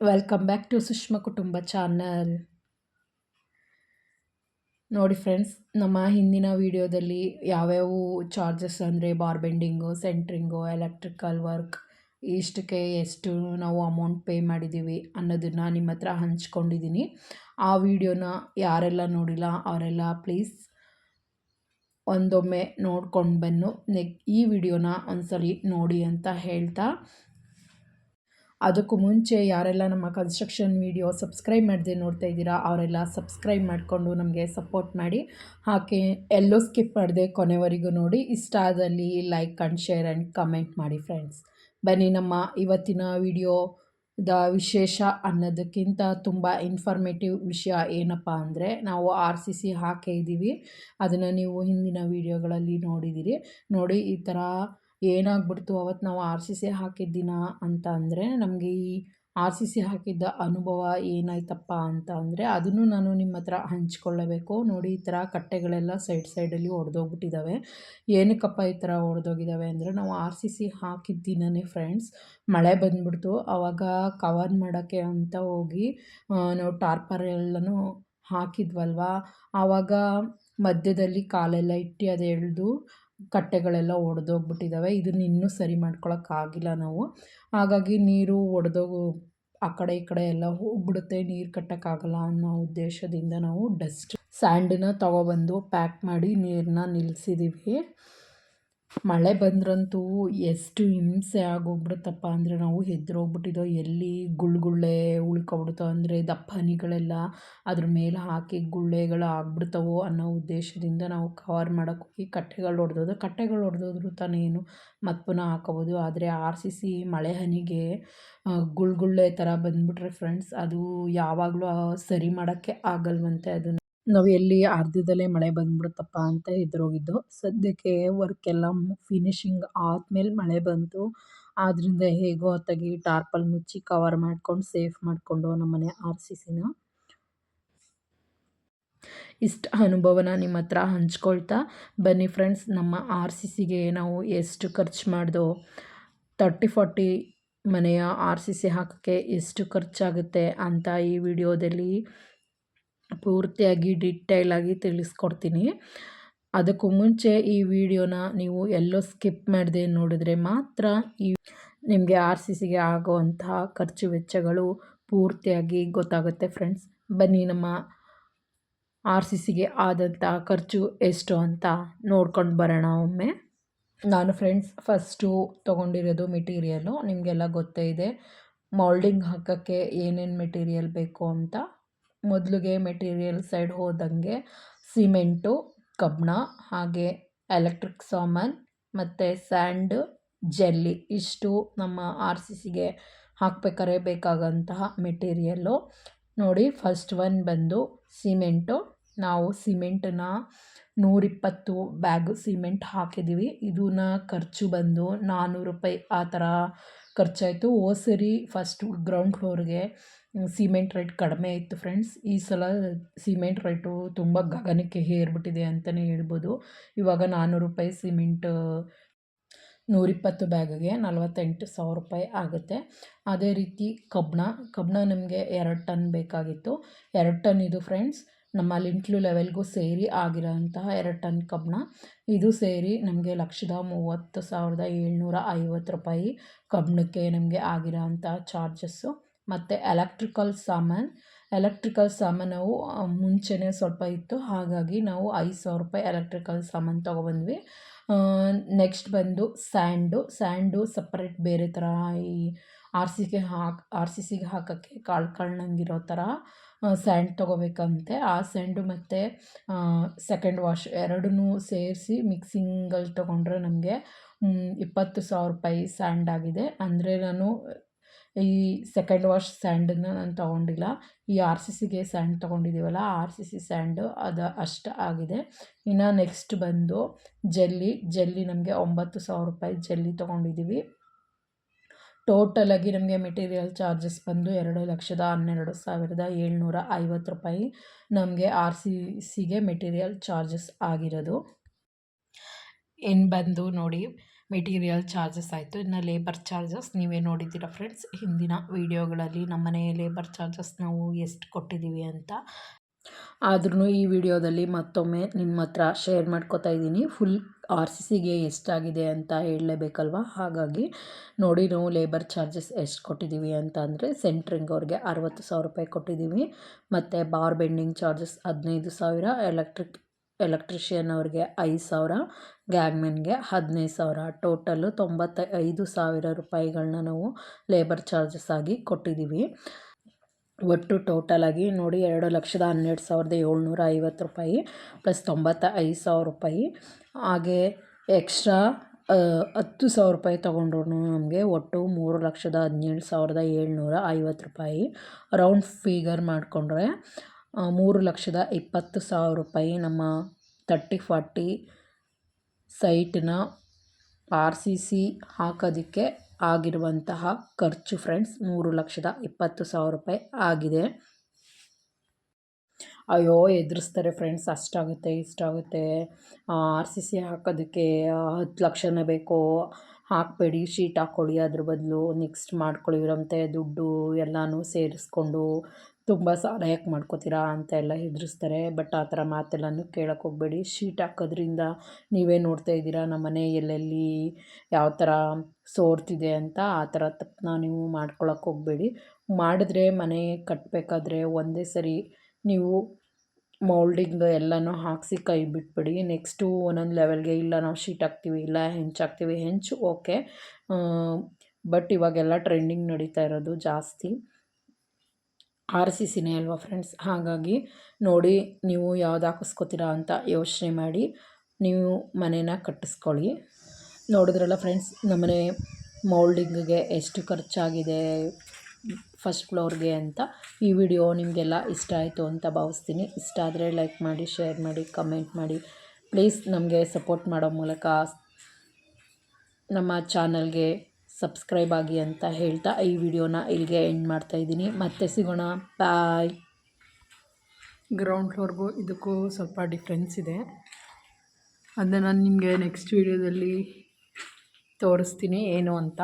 Welcome back to Sushma ಕುಟುಂಬ channel ನೋಡಿ friends ನಮ್ಮ ಹಿಂದಿನ ವಿಡಿಯೋದಲ್ಲಿ ಯಾವ್ಯಾವ ಚಾರ್ಜಸ್ ಅಂದರೆ bar bending centring electrical work ಇಷ್ಟಕ್ಕೆ ಎಷ್ಟು ನಾವು ಅಮೌಂಟ್ ಪೇ ಮಾಡಿದ್ದೀವಿ ಅನ್ನೋದನ್ನು ನಿಮ್ಮ ಹತ್ರ ಹಂಚ್ಕೊಂಡಿದ್ದೀನಿ. ಆ ವಿಡಿಯೋನ ಯಾರೆಲ್ಲ ನೋಡಿಲ್ಲ ಅವರೆಲ್ಲ ಪ್ಲೀಸ್ ಒಂದೊಮ್ಮೆ ನೋಡ್ಕೊಂಡು ಬನ್ನು. ನೆಕ್ ಈ ವಿಡಿಯೋನ ಒಂದ್ಸಲಿ ನೋಡಿ ಅಂತ ಹೇಳ್ತಾ ಅದಕ್ಕೂ ಮುಂಚೆ ಯಾರೆಲ್ಲ ನಮ್ಮ ಕನ್ಸ್ಟ್ರಕ್ಷನ್ ವಿಡಿಯೋ ಸಬ್ಸ್ಕ್ರೈಬ್ ಮಾಡದೆ ನೋಡ್ತಾ ಇದ್ದೀರಾ, ಅವರೆಲ್ಲ ಸಬ್ಸ್ಕ್ರೈಬ್ ಮಾಡಿಕೊಂಡು ನಮಗೆ ಸಪೋರ್ಟ್ ಮಾಡಿ. ಹಾಗೆ ಎಲ್ಲೋ ಸ್ಕಿಪ್ ಮಾಡದೆ ಕೊನೆವರೆಗೂ ನೋಡಿ. ಇಷ್ಟ ಆದಲ್ಲಿ like and share and comment ಮಾಡಿ ಫ್ರೆಂಡ್ಸ್ ಬನ್ನಿ ನಮ್ಮ ಇವತ್ತಿನ ವಿಡಿಯೋದ ವಿಶೇಷ ಅನ್ನೋದಕ್ಕಿಂತ ತುಂಬ ಇನ್ಫಾರ್ಮೇಟಿವ್ ವಿಷಯ ಏನಪ್ಪ ಅಂದರೆ, ನಾವು ಆರ್ ಸಿ ಸಿ ಹಾಕೇ ಇದ್ದೀವಿ. ಅದನ್ನು ನೀವು ಹಿಂದಿನ ವೀಡಿಯೋಗಳಲ್ಲಿ ನೋಡಿದ್ದೀರಿ. ನೋಡಿ ಈ ಥರ ಏನಾಗ್ಬಿಡ್ತು ಅವತ್ತು ನಾವು ಆರ್ ಸಿ ಸಿ ಹಾಕಿದ ದಿನ ಅಂತ ಅಂದರೆ ನಮಗೆ ಈ ಆರ್ ಸಿ ಸಿ ಹಾಕಿದ್ದ ಅನುಭವ ಏನಾಯ್ತಪ್ಪ ಅಂತ ಅಂದರೆ ಅದನ್ನು ನಾನು ನಿಮ್ಮ ಹತ್ರ ಹಂಚ್ಕೊಳ್ಳಬೇಕು. ನೋಡಿ, ಈ ಥರ ಕಟ್ಟೆಗಳೆಲ್ಲ ಸೈಡ್ ಸೈಡಲ್ಲಿ ಒಡೆದೋಗ್ಬಿಟ್ಟಿದ್ದಾವೆ ಏನಕ್ಕಪ್ಪ ಈ ಥರ ಒಡೆದೋಗಿದ್ದಾವೆ ಅಂದರೆ ನಾವು ಆರ್ ಸಿ ಸಿ ಹಾಕಿದ ದಿನನೇ ಫ್ರೆಂಡ್ಸ್. ಮಳೆ ಬಂದ್ಬಿಡ್ತು. ಆವಾಗ ಕವರ್ ಮಾಡೋಕ್ಕೆ ಅಂತ ಹೋಗಿ ನಾವು ಟಾರ್ಪರ್ ಎಲ್ಲನೂ ಹಾಕಿದ್ವಲ್ವ? ಆವಾಗ ಮಧ್ಯದಲ್ಲಿ ಕಾಲೆಲ್ಲ ಇಟ್ಟು ಅದು ಎಳೆದು ಕಟ್ಟೆಗಳೆಲ್ಲ ಒಡೆದೋಗ್ಬಿಟ್ಟಿದ್ದಾವೆ. ಇದನ್ನ ಇನ್ನೂ ಸರಿ ಮಾಡ್ಕೊಳಕ್ಕಾಗಿಲ್ಲ ನಾವು. ಹಾಗಾಗಿ ನೀರು ಒಡೆದೋಗು ಆ ಕಡೆ ಈ ಕಡೆ ಎಲ್ಲ ಹೋಗ್ಬಿಡುತ್ತೆ. ನೀರು ಕಟ್ಟೋಕ್ಕಾಗಲ್ಲ ಅನ್ನೋ ಉದ್ದೇಶದಿಂದ ನಾವು ಡಸ್ಟ್ ಸ್ಯಾಂಡನ್ನ ತೊಗೊಬಂದು ಪ್ಯಾಕ್ ಮಾಡಿ ನೀರನ್ನ ನಿಲ್ಲಿಸಿದ್ದೀವಿ ಮಳೆ ಬಂದ್ರಂತೂ ಎಷ್ಟು ಹಿಂಸೆ ಆಗೋಗ್ಬಿಡುತ್ತಪ್ಪ ಅಂದರೆ ನಾವು ಹೆದ್ರೋಗ್ಬಿಟ್ಟಿದ್ದೋ, ಎಲ್ಲಿ ಗುಳ್ಗುಳ್ಳೆ ಉಳ್ಕೊಬಿಡ್ತೋ ಅಂದರೆ ದಪ್ಪ ಹನಿಗಳೆಲ್ಲ ಅದ್ರ ಮೇಲೆ ಹಾಕಿ ಗುಳ್ಳೆಗಳು ಆಗ್ಬಿಡ್ತವೋ ಅನ್ನೋ ಉದ್ದೇಶದಿಂದ ನಾವು ಕವರ್ ಮಾಡೋಕ್ಕೆ ಹೋಗಿ ಕಟ್ಟೆಗಳು ಹೊಡೆದೋದು ಕಟ್ಟೆಗಳು ಹೊಡೆದೋದ್ರು ತಾನೇ ಏನು ಮತ್ತೆ ಪುನಃ ಹಾಕೋಬೋದು. ಆದರೆ ಆರ್ ಸಿ ಸಿ ಮಳೆ ಹನಿಗೆ ಗುಳ್ಗುಳ್ಳೆ ಥರ ಬಂದುಬಿಟ್ರೆ ಫ್ರೆಂಡ್ಸ್ ಅದು ಯಾವಾಗಲೂ ಸರಿ ಮಾಡೋಕ್ಕೆ ಆಗಲ್ವಂತೆ ಅದನ್ನು. ನಾವು ಎಲ್ಲಿ ಅರ್ಧದಲ್ಲೇ ಮಳೆ ಬಂದ್ಬಿಡುತ್ತಪ್ಪ ಅಂತ ಹೆದರೋಗಿದ್ದು, ಸದ್ಯಕ್ಕೆ ವರ್ಕ್ ಎಲ್ಲ ಫಿನಿಶಿಂಗ್ ಆದಮೇಲೆ ಮಳೆ ಬಂತು. ಆದ್ದರಿಂದ ಹೇಗೋ ತೆಗಿ ಟಾರ್ಪಲ್ ಮುಚ್ಚಿ ಕವರ್ ಮಾಡ್ಕೊಂಡು ಸೇಫ್ ಮಾಡಿಕೊಂಡು ನಮ್ಮನೆ ಆರ್ ಸಿ ಸಿನ ಇಷ್ಟು ಅನುಭವನ ನಿಮ್ಮ ಹತ್ರ ಹಂಚ್ಕೊಳ್ತಾ, ಬನ್ನಿ ಫ್ರೆಂಡ್ಸ್ ನಮ್ಮ ಆರ್ ಸಿ ಸಿಗೆ ನಾವು ಎಷ್ಟು ಖರ್ಚು ಮಾಡ್ದೋ ತರ್ಟಿ ಫಾರ್ಟಿ ಮನೆಯ ಆರ್ ಸಿ ಸಿ ಹಾಕೋಕ್ಕೆ ಎಷ್ಟು ಖರ್ಚಾಗುತ್ತೆ ಅಂತ ಈ ವಿಡಿಯೋದಲ್ಲಿ ಪೂರ್ತಿಯಾಗಿ ಡಿಟೇಲಾಗಿ ತಿಳಿಸ್ಕೊಡ್ತೀನಿ. ಅದಕ್ಕೂ ಮುಂಚೆ ಈ ವಿಡಿಯೋನ ನೀವು ಎಲ್ಲೋ ಸ್ಕಿಪ್ ಮಾಡದೆ ನೋಡಿದ್ರೆ ಮಾತ್ರ ಈ ನಿಮಗೆ ಆರ್ ಸಿ ಸಿಗೆ ಆಗುವಂತಹ ಖರ್ಚು ವೆಚ್ಚಗಳು ಪೂರ್ತಿಯಾಗಿ ಗೊತ್ತಾಗುತ್ತೆ ಫ್ರೆಂಡ್ಸ್ ಬನ್ನಿ ನಮ್ಮ ಆರ್ ಸಿ ಸಿಗೆ ಆದಂಥ ಖರ್ಚು ಎಷ್ಟು ಅಂತ ನೋಡ್ಕೊಂಡು ಬರೋಣ ಒಮ್ಮೆ. ನಾನು ಫ್ರೆಂಡ್ಸ್ ಫಸ್ಟು ತೊಗೊಂಡಿರೋದು ಮೆಟೀರಿಯಲು ನಿಮಗೆಲ್ಲ ಗೊತ್ತೇ ಇದೆ. ಮೌಲ್ಡಿಂಗ್ ಹಾಕೋಕ್ಕೆ ಏನೇನು ಮೆಟೀರಿಯಲ್ ಬೇಕು ಅಂತ. ಮೊದಲಿಗೆ ಮೆಟೀರಿಯಲ್ ಸೈಡ್ ಹೋದಂಗೆ ಸಿಮೆಂಟು, ಕಬ್ಬಣ, ಹಾಗೆ ಎಲೆಕ್ಟ್ರಿಕ್ ಸಾಮಾನು ಮತ್ತು ಸ್ಯಾಂಡ್ ಜೆಲ್ಲಿ ಇಷ್ಟು ನಮ್ಮ ಆರ್ ಸಿ ಸಿಗೆ ಹಾಕ್ಬೇಕಾದ್ರೆ ಬೇಕಾಗಂತಹ ಮೆಟೀರಿಯಲ್ಲು ನೋಡಿ ಫಸ್ಟ್ ಒನ್ ಬಂದು ಸಿಮೆಂಟು. ನಾವು ಸಿಮೆಂಟನ್ನ ನೂರಿಪ್ಪತ್ತು ಬ್ಯಾಗು ಸಿಮೆಂಟ್ ಹಾಕಿದ್ದೀವಿ ಇದನ್ನ ಖರ್ಚು ಬಂದು ನಾನ್ನೂರು ರೂಪಾಯಿ ಆ ಥರ ಖರ್ಚಾಯಿತು. ಹೋದ ಸರಿ ಫಸ್ಟ್ ಗ್ರೌಂಡ್ ಫ್ಲೋರ್ಗೆ ಸಿಮೆಂಟ್ ರೇಟ್ ಕಡಿಮೆ ಇತ್ತು ಫ್ರೆಂಡ್ಸ್ ಈ ಸಲ ಸಿಮೆಂಟ್ ರೇಟು ತುಂಬ ಗಗನಕ್ಕೆ ಏರ್ಬಿಟ್ಟಿದೆ ಅಂತಲೇ ಹೇಳ್ಬೋದು. ಇವಾಗ ನಾನ್ನೂರು ರೂಪಾಯಿ ಸಿಮೆಂಟ್ ನೂರಿಪ್ಪತ್ತು ಬ್ಯಾಗಿಗೆ ನಲವತ್ತೆಂಟು ಸಾವಿರ ರೂಪಾಯಿ ಆಗುತ್ತೆ. ಅದೇ ರೀತಿ ಕಬ್ಬಣ ಕಬ್ಬಣ ನಮಗೆ ಎರಡು ಟನ್ ಬೇಕಾಗಿತ್ತು. ಎರಡು ಟನ್ ಇದು ಫ್ರೆಂಡ್ಸ್ ನಮ್ಮ ಲಿಂಟ್ಲು ಲೆವೆಲ್ಗೂ ಸೇರಿ ಆಗಿರೋಂತಹ ಎರಡು ಟನ್ ಕಬ್ಬನ್ನ ಇದು ಸೇರಿ ನಮಗೆ ಲಕ್ಷದ ಮೂವತ್ತು ಸಾವಿರದ ಏಳ್ನೂರ ಐವತ್ತು ರೂಪಾಯಿ ಕಬ್ಬಣಕ್ಕೆ ನಮಗೆ ಆಗಿರೋ ಅಂಥ ಚಾರ್ಜಸ್ಸು ಮತ್ತು ಎಲೆಕ್ಟ್ರಿಕಲ್ ಸಾಮಾನು. ಎಲೆಕ್ಟ್ರಿಕಲ್ ಸಾಮಾನು ಮುಂಚೆನೇ ಸ್ವಲ್ಪ ಇತ್ತು. ಹಾಗಾಗಿ ನಾವು ಐದು ಸಾವಿರ ರೂಪಾಯಿ ಎಲೆಕ್ಟ್ರಿಕಲ್ ಸಾಮಾನು ತೊಗೊಬಂದ್ವಿ. ನೆಕ್ಸ್ಟ್ ಬಂದು ಸ್ಯಾಂಡು ಸ್ಯಾಂಡು ಸಪ್ರೇಟ್ ಬೇರೆ ಥರ ಈ ಆರ್ ಸಿಗೆ ಹಾಕಿ, ಆರ್ ಸಿ ಸಿಗೆ ಹಾಕೋಕ್ಕೆ ಕಾಳು, ಕಾಳ್ನಂಗಿರೋ ಥರ ಸ್ಯಾಂಡ್ ತೊಗೋಬೇಕಂತೆ. ಆ ಸ್ಯಾಂಡು ಮತ್ತು ಸೆಕೆಂಡ್ ವಾಶ್ ಎರಡನ್ನೂ ಸೇರಿಸಿ ಮಿಕ್ಸಿಂಗಲ್ಲಿ ತೊಗೊಂಡ್ರೆ ನಮಗೆ ಇಪ್ಪತ್ತು ಸಾವಿರ ರೂಪಾಯಿ ಸ್ಯಾಂಡ್ ಆಗಿದೆ. ಅಂದರೆ ನಾನು ಈ ಸೆಕೆಂಡ್ ವಾಶ್ ಸ್ಯಾಂಡನ್ನು ನಾನು ತೊಗೊಂಡಿಲ್ಲ. ಈ ಆರ್ ಸಿ ಸಿಗೆ ಸ್ಯಾಂಡ್ ತೊಗೊಂಡಿದ್ದೀವಲ್ಲ ಆರ್ ಸಿ ಸಿ ಸ್ಯಾಂಡು ಅದು ಅಷ್ಟು ಆಗಿದೆ. ಇನ್ನು ನೆಕ್ಸ್ಟ್ ಬಂದು ಜೆಲ್ಲಿ ಜೆಲ್ಲಿ ನಮಗೆ ಒಂಬತ್ತು ಸಾವಿರ ರೂಪಾಯಿ ಜೆಲ್ಲಿ ತೊಗೊಂಡಿದ್ದೀವಿ ಟೋಟಲಾಗಿ ನಮಗೆ ಮೆಟೀರಿಯಲ್ ಚಾರ್ಜಸ್ ಬಂದು ಎರಡು ಲಕ್ಷದ ಹನ್ನೆರಡು ಸಾವಿರದ ಏಳ್ನೂರ ಐವತ್ತು ರೂಪಾಯಿ ನಮಗೆ ಆರ್ ಸಿ ಸಿಗೆ ಮೆಟೀರಿಯಲ್ ಚಾರ್ಜಸ್ ಆಗಿರೋದು. ಇನ್ನು ಬಂದು ನೋಡಿ ಮೆಟೀರಿಯಲ್ ಚಾರ್ಜಸ್ ಆಯಿತು. ಇನ್ನು ಲೇಬರ್ ಚಾರ್ಜಸ್ ನೀವೇ ನೋಡಿದ್ದೀರ ಫ್ರೆಂಡ್ಸ್ ಹಿಂದಿನ ವೀಡಿಯೋಗಳಲ್ಲಿ ನಮ್ಮನೆ ಲೇಬರ್ ಚಾರ್ಜಸ್ ನಾವು ಎಷ್ಟು ಕೊಟ್ಟಿದ್ದೀವಿ ಅಂತ. ಆದ್ರೂ ಈ ವಿಡಿಯೋದಲ್ಲಿ ಮತ್ತೊಮ್ಮೆ ನಿಮ್ಮ ಹತ್ರ ಶೇರ್ ಮಾಡ್ಕೋತಾ ಇದ್ದೀನಿ. ಫುಲ್ ಆರ್ ಸಿ ಸಿಗೆ ಎಷ್ಟಾಗಿದೆ ಅಂತ ಹೇಳಲೇಬೇಕಲ್ವ? ಹಾಗಾಗಿ ನೋಡಿ ನಾವು ಲೇಬರ್ ಚಾರ್ಜಸ್ ಎಷ್ಟು ಕೊಟ್ಟಿದ್ದೀವಿ ಅಂತ ಅಂದರೆ ಸೆಂಟ್ರಿಂಗ್ ಅವ್ರಿಗೆ ಅರವತ್ತು ಸಾವಿರ ರೂಪಾಯಿ ಕೊಟ್ಟಿದ್ದೀವಿ. ಮತ್ತು ಬಾರ್ ಬೆಂಡಿಂಗ್ ಚಾರ್ಜಸ್ ಹದಿನೈದು ಸಾವಿರ ಎಲೆಕ್ಟ್ರಿಕ್ ಎಲೆಕ್ಟ್ರಿಷಿಯನ್ ಅವ್ರಿಗೆ ಐದು ಸಾವಿರ ಗ್ಯಾಗ್ಮೆನ್ಗೆ ಹದಿನೈದು ಸಾವಿರ. ಟೋಟಲ್ಲು ತೊಂಬತ್ತ ಐದು ಸಾವಿರ ರೂಪಾಯಿಗಳನ್ನ ನಾವು ಲೇಬರ್ ಚಾರ್ಜಸ್ ಆಗಿ ಕೊಟ್ಟಿದ್ದೀವಿ. ಒಟ್ಟು ಟೋಟಲಾಗಿ ನೋಡಿ ಎರಡು ಲಕ್ಷದ ಹನ್ನೆರಡು ಸಾವಿರದ ಏಳ್ನೂರ ಐವತ್ತು ರೂಪಾಯಿ ಪ್ಲಸ್ ತೊಂಬತ್ತ ಐದು ಸಾವಿರ ರೂಪಾಯಿ. ಹಾಗೆ ಎಕ್ಸ್ಟ್ರಾ ಹತ್ತು ಸಾವಿರ ರೂಪಾಯಿ ತೊಗೊಂಡ್ರು ನಮಗೆ ಒಟ್ಟು ಮೂರು ಲಕ್ಷದ ಹದಿನೇಳು ಸಾವಿರದ ಏಳ್ನೂರ ಐವತ್ತು ರೂಪಾಯಿ. ರೌಂಡ್ ಫಿಗರ್ ಮಾಡಿಕೊಂಡ್ರೆ ಮೂರು ಲಕ್ಷದ ಇಪ್ಪತ್ತು ಸಾವಿರ ರೂಪಾಯಿ ನಮ್ಮ ತರ್ಟಿ ಫಾರ್ಟಿ ಸೈಟ್ನ ಆರ್ ಸಿ ಸಿ ಹಾಕೋದಕ್ಕೆ ಆಗಿರುವಂತಹ ಖರ್ಚು ಫ್ರೆಂಡ್ಸ್, ಮೂರು ಲಕ್ಷದ ಇಪ್ಪತ್ತು ಸಾವಿರ ರೂಪಾಯಿ ಆಗಿದೆ. ಅಯ್ಯೋ, ಎದುರಿಸ್ತಾರೆ ಫ್ರೆಂಡ್ಸ್, ಅಷ್ಟಾಗುತ್ತೆ, ಇಷ್ಟಾಗುತ್ತೆ. ಆರ್ ಸಿ ಸಿ ಹಾಕೋದಕ್ಕೆ ಹತ್ತು ಲಕ್ಷನೇ ಬೇಕು, ಹಾಕಬೇಡಿ, ಶೀಟ್ ಹಾಕ್ಕೊಳ್ಳಿ ಅದ್ರ ಬದಲು ನೆಕ್ಸ್ಟ್ ಮಾಡ್ಕೊಳ್ಳಿರಂತೆ, ದುಡ್ಡು ಎಲ್ಲನೂ ಸೇರಿಸ್ಕೊಂಡು ತುಂಬ ಸಾಲ ಯಾಕೆ ಮಾಡ್ಕೋತೀರಾ ಅಂತ ಎಲ್ಲ ಹೆದರಿಸ್ತಾರೆ. ಬಟ್ ಆ ಥರ ಮಾತೆಲ್ಲನೂ ಕೇಳೋಕೆ ಹೋಗಬೇಡಿ. ಶೀಟ್ ಹಾಕೋದ್ರಿಂದ ನೀವೇ ನೋಡ್ತಾ ಇದ್ದೀರಾ ನಮ್ಮ ಮನೆ ಎಲ್ಲೆಲ್ಲಿ ಯಾವ ಥರ ಸೋರ್ತಿದೆ ಅಂತ ಆ ಥರ ತಪ್ಪನ್ನ ನೀವು ಮಾಡ್ಕೊಳಕ್ಕೆ ಹೋಗಬೇಡಿ. ಮಾಡಿದ್ರೆ ಮನೆ ಕಟ್ಟಬೇಕಾದ್ರೆ ಒಂದೇ ಸರಿ ನೀವು ಮೌಲ್ಡಿಂಗ್ ಎಲ್ಲನೂ ಹಾಕಿಸಿ ಕೈ ಬಿಟ್ಬಿಡಿ. ನೆಕ್ಸ್ಟು ಒಂದೊಂದು ಲೆವೆಲ್ಗೆ ಇಲ್ಲ ನಾವು ಶೀಟ್ ಹಾಕ್ತೀವಿ, ಇಲ್ಲ ಹೆಂಚು ಹಾಕ್ತೀವಿ, ಹೆಂಚು ಓಕೆ. ಬಟ್ ಇವಾಗೆಲ್ಲ ಟ್ರೆಂಡಿಂಗ್ ನಡೀತಾ ಇರೋದು ಜಾಸ್ತಿ. ಆರ್ ಸಿ ಸಿನೇ ಅಲ್ವಾ ಫ್ರೆಂಡ್ಸ್ ಹಾಗಾಗಿ ನೋಡಿ, ನೀವು ಯಾವ್ದು ಹಾಕಿಸ್ಕೋತೀರಾ ಅಂತ ಯೋಚನೆ ಮಾಡಿ, ನೀವು ಮನೇನ ಕಟ್ಟಿಸ್ಕೊಳ್ಳಿ. ನೋಡಿದ್ರಲ್ಲ ಫ್ರೆಂಡ್ಸ್ ನಮ್ಮನೆ ಮೌಲ್ಡಿಂಗಿಗೆ ಎಷ್ಟು ಖರ್ಚಾಗಿದೆ ಫಸ್ಟ್ ಫ್ಲೋರ್ಗೆ ಅಂತ. ಈ ವಿಡಿಯೋ ನಿಮಗೆಲ್ಲ ಇಷ್ಟ ಆಯಿತು ಅಂತ ಭಾವಿಸ್ತೀನಿ. ಇಷ್ಟ ಆದರೆ ಲೈಕ್ ಮಾಡಿ ಶೇರ್ ಮಾಡಿ ಕಮೆಂಟ್ ಮಾಡಿ. ಪ್ಲೀಸ್ ನಮಗೆ ಸಪೋರ್ಟ್ ಮಾಡೋ ಮೂಲಕ ನಮ್ಮ ಚಾನಲ್ಗೆ ಸಬ್ಸ್ಕ್ರೈಬ್ ಆಗಿ ಅಂತ ಹೇಳ್ತಾ ಈ ವಿಡಿಯೋನ ಇಲ್ಲಿಗೆ ಎಂಡ್ ಮಾಡ್ತಾ ಇದ್ದೀನಿ. ಮತ್ತೆ ಸಿಗೋಣ. ಬಾಯ್ ಗ್ರೌಂಡ್ ಫ್ಲೋರ್ಗೂ ಇದಕ್ಕೂ ಸ್ವಲ್ಪ ಡಿಫ್ರೆನ್ಸ್ ಇದೆ. ಅದನ್ನು ನಾನು ನಿಮಗೆ ನೆಕ್ಸ್ಟ್ ವಿಡಿಯೋದಲ್ಲಿ ತೋರಿಸ್ತೀನಿ ಏನು ಅಂತ.